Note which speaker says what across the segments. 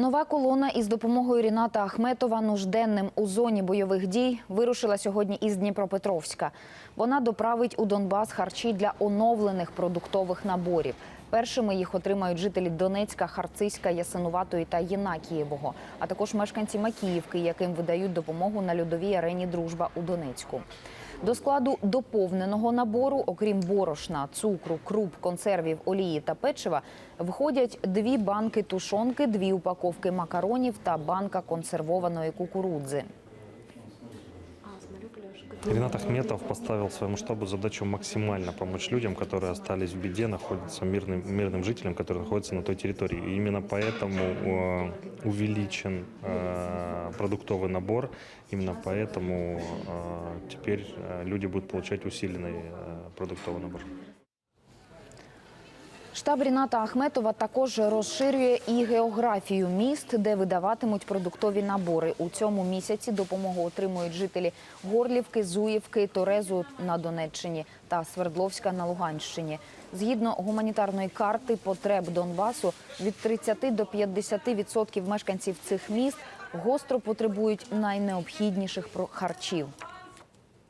Speaker 1: Нова колона із допомогою Ріната Ахметова нужденним у зоні бойових дій вирушила сьогодні із Дніпропетровська. Вона доправить у Донбас харчі для оновлених продуктових наборів. Першими їх отримають жителі Донецька, Харциська, Ясинуватої та Єнакієвого, а також мешканці Макіївки, яким видають допомогу на льодовій арені Дружба у Донецьку. До складу доповненого набору, окрім борошна, цукру, круп, консервів, олії та печива, входять дві банки тушонки, дві упаковки макаронів та банка консервованої кукурудзи.
Speaker 2: Ренат Ахметов поставил своему штабу задачу максимально помочь людям, которые остались в беде, находятся мирным, мирным жителям, которые находятся на той территории. И именно поэтому э, увеличен э, продуктовый набор, именно поэтому э, теперь э, люди будут получать усиленный э, продуктовый набор.
Speaker 1: Штаб Ріната Ахметова також розширює і географію міст, де видаватимуть продуктові набори. У цьому місяці допомогу отримують жителі Горлівки, Зуївки, Торезу на Донеччині та Свердловська на Луганщині. Згідно гуманітарної карти потреб Донбасу, від 30 до 50% мешканців цих міст гостро потребують найнеобхідніших харчів.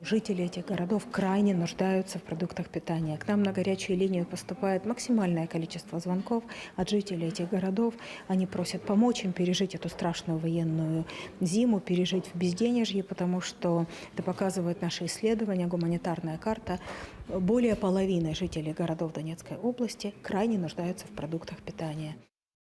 Speaker 3: Жители этих городов крайне нуждаются в продуктах питания. К нам на горячую линию поступает максимальное количество звонков от жителей этих городов. Они просят помочь им пережить эту страшную военную зиму, пережить в безденежье, потому что это показывают наши исследования, гуманитарная карта. Более половины жителей городов Донецкой области крайне нуждаются в продуктах питания.